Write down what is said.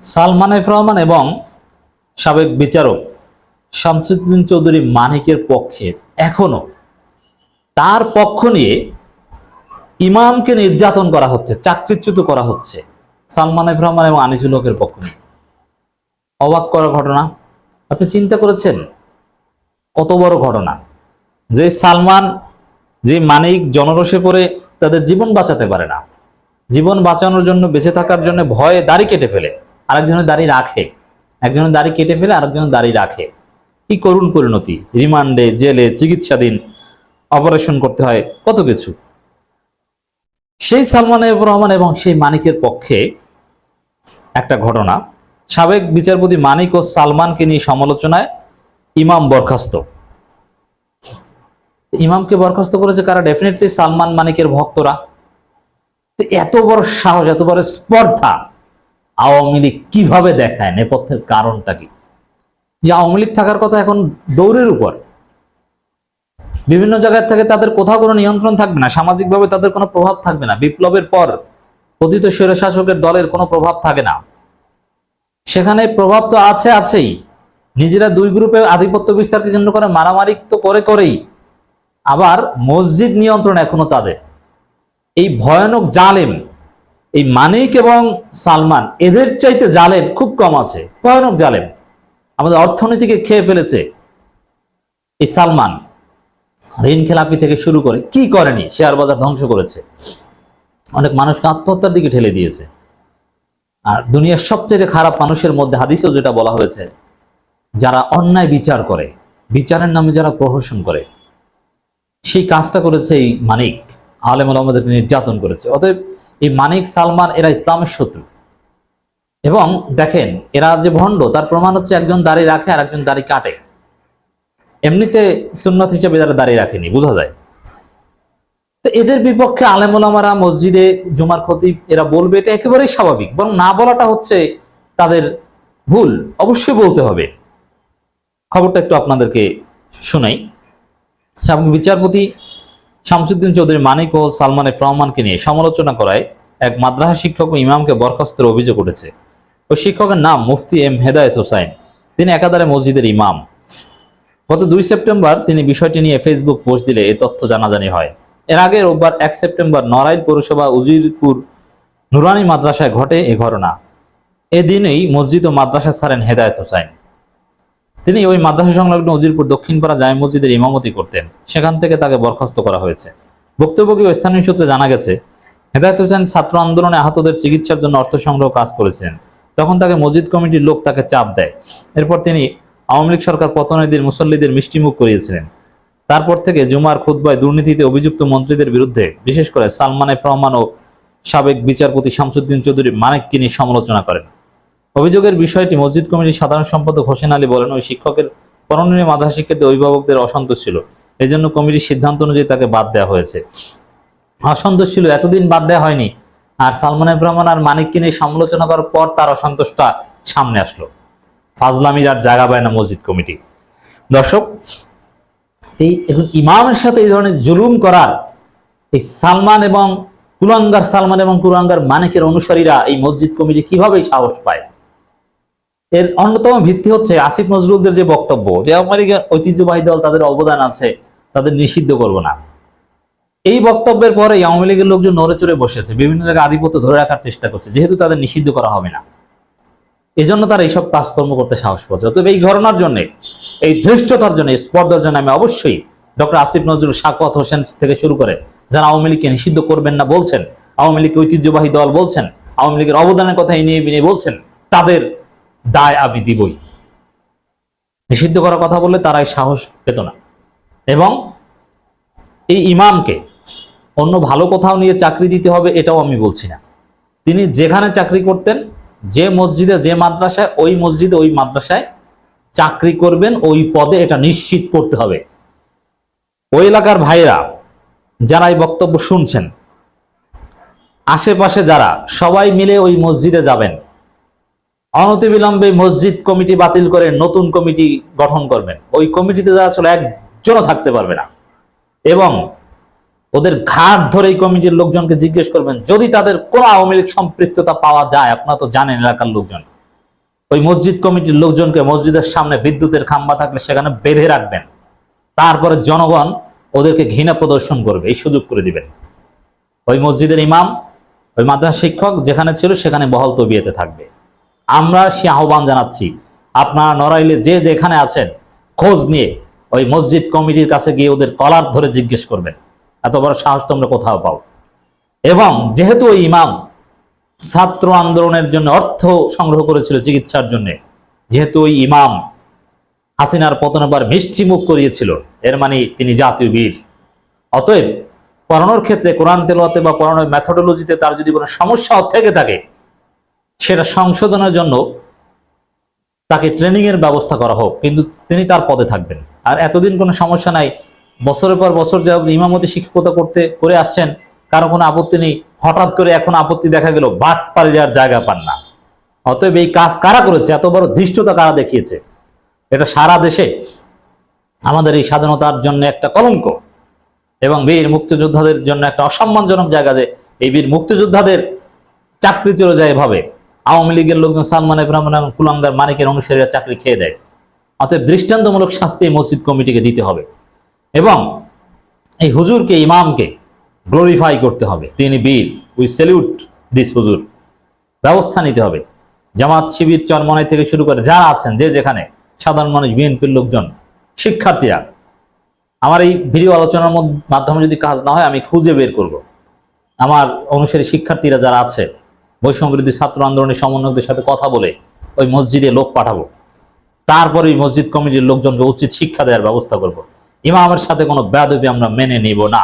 Salman F Rahman এবং সাবেক বিচারক শামসুদ্দিন চৌধুরী মানিকের পক্ষে এখনও তার পক্ষ নিয়ে ইমামকে নির্যাতন করা হচ্ছে, চাকরিচ্যুত করা হচ্ছে সালমান এফ রহমান এবং আনিসুল হকের পক্ষ নিয়ে। অবাক করা ঘটনা। আপনি চিন্তা করেছেন? কত বড় ঘটনা। যে সালমান, যে মানিক জনরসে পড়ে তাদের জীবন বাঁচাতে পারে না। জীবন বাঁচানোর জন্য, বেঁচে থাকার জন্য ভয়ে দাড়ি কেটে ফেলে। আরেকজনের দাড়ি রাখে। একজনের দাড়ি কেটে ফেলে আরেকজনের দাড়ি রাখে। কি করুণ পরিণতি। রিমান্ডে, জেলে, চিকিৎসাধীন, অপারেশন করতে হয়, কত কিছু। সেই সালমান রহমান এবং সেই মানিকের পক্ষে একটা ঘটনা। সাবেক বিচারপতি মানিক ও সালমানকে নিয়ে সমালোচনায় ইমাম বরখাস্ত। ইমামকে বরখাস্ত করেছে কারা? ডেফিনেটলি সালমান মানিকের ভক্তরা। এত বড় সাহস, এত বড় স্পর্ধা। আওয়ামী লীগ কীভাবে দেখায়? নেপথ্যের কারণটা কি? যে আওয়ামী লীগ থাকার কথা এখন দৌড়ের উপর। বিভিন্ন জায়গায় থেকে তাদের কোথাও কোনো নিয়ন্ত্রণ থাকবে না, সামাজিকভাবে তাদের কোনো প্রভাব থাকবে না। বিপ্লবের পর পতিত স্বৈরশাসকের দলের কোনো প্রভাব থাকে না। সেখানে প্রভাব তো আছে আছেই। নিজেরা দুই গ্রুপে আধিপত্য বিস্তারকে কেন্দ্র করে মারামারি তো করে করেই। আবার মসজিদ নিয়ন্ত্রণ এখনও তাদের। এই ভয়ানক জালেম এই মানিক এবং সালমান এদের চাইতে জালেম, খুব কম আছে, ভয়ানক জালেম। আমাদের অর্থনীতিকে খেয়ে ফেলেছে এই সালমান। ঋণ খেলাপি থেকে শুরু করে কি করেনি, শেয়ার বাজার ধ্বংস করেছে। অনেক মানুষকে আত্মহত্যার দিকে ঠেলে দিয়েছে। আর দুনিয়ার সবচেয়ে খারাপ মানুষের মধ্যে হাদিসেও যেটা বলা হয়েছে, যারা অন্যায় বিচার করে, বিচারের নামে যারা প্রহসন করে, সেই কাজটা করেছে এই মানিক। আলেম আমাদেরকে নির্যাতন করেছে। অতএব এই মানিক সালমান এরা ইসলামের শত্রু। এবং দেখেন, এরা যে ভণ্ড, তার প্রমাণ হচ্ছে একজন দাড়ি রাখে আর একজন দাড়ি কাটে। এমনিতে সুন্নত হিসেবে যারা দাঁড়িয়ে রাখেনি, বোঝা যায়। তো এদের বিপক্ষে আলেমুলামারা মসজিদে জুমার খতিব এরা বলবে, এটা একেবারেই স্বাভাবিক, বরং না বলাটা হচ্ছে তাদের ভুল, অবশ্যই বলতে হবে। খবরটা একটু আপনাদেরকে শোনাই। বিচারপতি শামসুদ্দিন চৌধুরী মানিক ও সালমান এফ রহমানকে নিয়ে সমালোচনা করায় এক মাদ্রাসা শিক্ষক ইমামকে বরখাস্তের অভিযোগ উঠেছে। ওই শিক্ষকের নাম মুফতি এম হেদায়েত হোসাইন। তিনি একাধারে মসজিদের ইমাম। গত দুই সেপ্টেম্বর তিনি বিষয়টি নিয়ে ফেসবুক পোস্ট দিলে এই তথ্য জানাজানি হয়। এর আগে রোববার এক সেপ্টেম্বর নড়াইল পৌরসভা উজিরপুর নুরানি মাদ্রাসায় ঘটে এ ঘটনা। এদিনেই মসজিদ ও মাদ্রাসা ছাড়েন হেদায়ত হোসাইন। তিনি ওই মাদ্রাসা সংলগ্ন উজিরপুর দক্ষিণপাড়া জামে মসজিদের ইমামতি করতেন। সেখান থেকে তাকে বরখাস্ত করা হয়েছে। বক্তব্যকে ও স্থানীয় সূত্রে জানা গেছে হেদায়ত হোসেন ছাত্র আন্দোলনে আহতদের চিকিৎসার জন্য অর্থ সংগ্রহ কাজ করেছেন তখন তাকে মসজিদ কমিটির লোক তাকে চাপ দেয়। এরপর তিনি আওয়ামী লীগ সরকার পতনের দিন মুসল্লিদের মিষ্টিমুখ করিয়েছিলেন। তারপর থেকে জুমার খুদ্বায় দুর্নীতিতে অভিযুক্ত মন্ত্রীদের বিরুদ্ধে, বিশেষ করে সালমান এফ রহমান ও সাবেক বিচারপতি শামসুদ্দিন চৌধুরী মানিককে নিয়ে সমালোচনা করেন। অভিযোগের বিষয়টি মসজিদ কমিটির সাধারণ সম্পাদক হোসেন আলী বলেন, ওই শিক্ষকের পরনীয় মাদ্রাসা শিক্ষার্থী অভিভাবকদের অসন্তোষ ছিল। এজন্য কমিটির সিদ্ধান্ত অনুযায়ী তাকে বাদ দেওয়া হয়েছে। অসন্তোষ ছিল, এতদিন বাদ দেওয়া হয়নি। আর সালমান এফ রহমান আর মানিককে নিয়ে সমালোচনা করার পর তার অসন্তোষটা সামনে আসলো। ফাজলামির আর জায়গা পায় না মসজিদ কমিটি। দর্শক, এই এখন ইমামের সাথে এই ধরনের জুলুম করার এই সালমান এবং কুলাঙ্গার, সালমান এবং কুলাঙ্গার মানিকের অনুসারীরা এই মসজিদ কমিটি কীভাবে সাহস পায়? এর অন্যতম ভিত্তি হচ্ছে আসিফ নজরুলদের যে বক্তব্য, যে আমেরিকার ঐতিহ্যবাহী দল তাদের অবদান আছে, তাদের নিষিদ্ধ করব না। এই বক্তব্যের পরে আওয়ামী লীগের লোকজন নড়ে চড়ে বসেছে, বিভিন্ন জায়গায় আধিপত্য ধরে রাখার চেষ্টা করছে, যেহেতু তাদের নিষিদ্ধ করা হবে না। এজন্য তারা এইসব কাজকর্ম করতে সাহস পাচ্ছে। অতএব এই ঘটনার জন্য, এই ধৃষ্টতার জন্য স্পর্ধার জন্য আমি অবশ্যই ডক্টর আসিফ নজরুল শাকওয়াত হোসেন থেকে শুরু করে, যারা আওয়ামী লীগকে নিষিদ্ধ করবেন না বলছেন, আওয়ামী লীগকে ঐতিহ্যবাহী দল বলছেন, আওয়ামী লীগের অবদানের কথা এই নিয়ে বিনিয়ে বলছেন, তাদের দায় আমি দিবই। নিষিদ্ধ করার কথা বললে তারা এই সাহস পেত না। এবং এই ইমামকে অন্য ভালো কোথাও নিয়ে চাকরি দিতে হবে এটাও আমি বলছি না। তিনি যেখানে চাকরি করতেন, যে মসজিদে, যে মাদ্রাসায়, ওই মসজিদে, ওই মাদ্রাসায় চাকরি করবেন, ওই পদে এটা নিশ্চিত করতে হবে। ওই এলাকার ভাইরা যারা এই বক্তব্য শুনছেন, আশেপাশে যারা, সবাই মিলে ওই মসজিদে যাবেন। অনতিবিলম্বে মসজিদ কমিটি বাতিল করে নতুন কমিটি গঠন করবেন। ওই কমিটিতে যারা ছিল, একজনও থাকতে পারবে না। এবং ওদের ঘাট ধরে এই কমিটির লোকজনকে জিজ্ঞেস করবেন, যদি তাদের কোনো আওয়ামী লীগ সম্পৃক্ততা পাওয়া যায়, আপনারা তো জানেন এলাকার লোকজন। ওই মসজিদ কমিটির লোকজনকে মসজিদের সামনে বিদ্যুতের খাম্বা থাকলে সেখানে বেঁধে রাখবেন। তারপরে জনগণ ওদেরকে ঘৃণা প্রদর্শন করবে, এই সুযোগ করে দিবেন। ওই মসজিদের ইমাম, ওই মাদ্রাসা শিক্ষক যেখানে ছিল সেখানে বহল তবিয়েতে থাকবে। আমরা সে আহ্বান জানাচ্ছি, আপনারা নড়াইলে যে যেখানে আছেন, খোঁজ নিয়ে ওই মসজিদ কমিটির কাছে গিয়ে ওদের কলার ধরে জিজ্ঞেস করবেন। এত বড় সাহস তোমরা কোথাও পাও। এবং যেহেতু ওই ইমাম ছাত্র আন্দোলনের জন্য অর্থ সংগ্রহ করেছিল চিকিৎসার জন্য, যেহেতু ওই ইমাম হাসিনার পতনবার মিষ্টি মুখ করিয়েছিল, এর মানে তিনি জাতীয় বীর। অতএব পড়ানোর ক্ষেত্রে কোরআন তেলাওয়াতে বা পড়ানোর ম্যাথোডোলজিতে তার যদি কোনো সমস্যা থেকে থাকে, সেটা সংশোধনের জন্য তাকে ট্রেনিংয়ের ব্যবস্থা করা হোক, কিন্তু তিনি তার পদে থাকবেন। আর এতদিন কোনো সমস্যা নাই বছরের পর বছর যা ইমামতি শিক্ষকতা করতে, করে আসছেন, কারও কোনো আপত্তি নেই। হঠাৎ করে এখন আপত্তি দেখা গেল, বাট পালিয়ে আর জায়গা পান না। অতএব এই কাজ কারা করেছে? এত বড় ধৃষ্টতা কারা দেখিয়েছে? এটা সারা দেশে আমাদের এই স্বাধীনতার জন্য একটা কলঙ্ক এবং বীর মুক্তিযোদ্ধাদের জন্য একটা অসম্মানজনক জায়গা যে এই বীর মুক্তিযোদ্ধাদের চাকরি চলে যায় এভাবে। আওয়ামী লীগের লোকজন সালমান এবং কুলাঙ্গার মানিকের অনুসারীরা চাকরি খেয়ে দেয়। অতএব দৃষ্টান্তমূলক শাস্তি মসজিদ কমিটিকে দিতে হবে। এবং এই হুজুরকে, ইমামকে গ্লোরিফাই করতে হবে। তিনি বীর। উই স্যালিউট দিস হুজুর। ব্যবস্থা নিতে হবে। জামাত শিবির চরমনাই থেকে শুরু করে যারা আছেন, যে যেখানে সাধারণ মানুষ, বিএনপির লোকজন, শিক্ষার্থীরা, আমার এই ভিডিও আলোচনার মাধ্যমে যদি কাজ না হয়, আমি খুঁজে বের করব। আমার অনুসারী শিক্ষার্থীরা যারা আছে, বৈষম্যবিরোধী ছাত্র আন্দোলনের সমন্বয়কদের সাথে কথা বলে ওই মসজিদে লোক পাঠাবো। তারপরে ওই মসজিদ কমিটির লোকজনকে উচিত শিক্ষা দেওয়ার ব্যবস্থা করব। ইমামের সাথে কোনো বেদবি আমরা মেনে নিব না।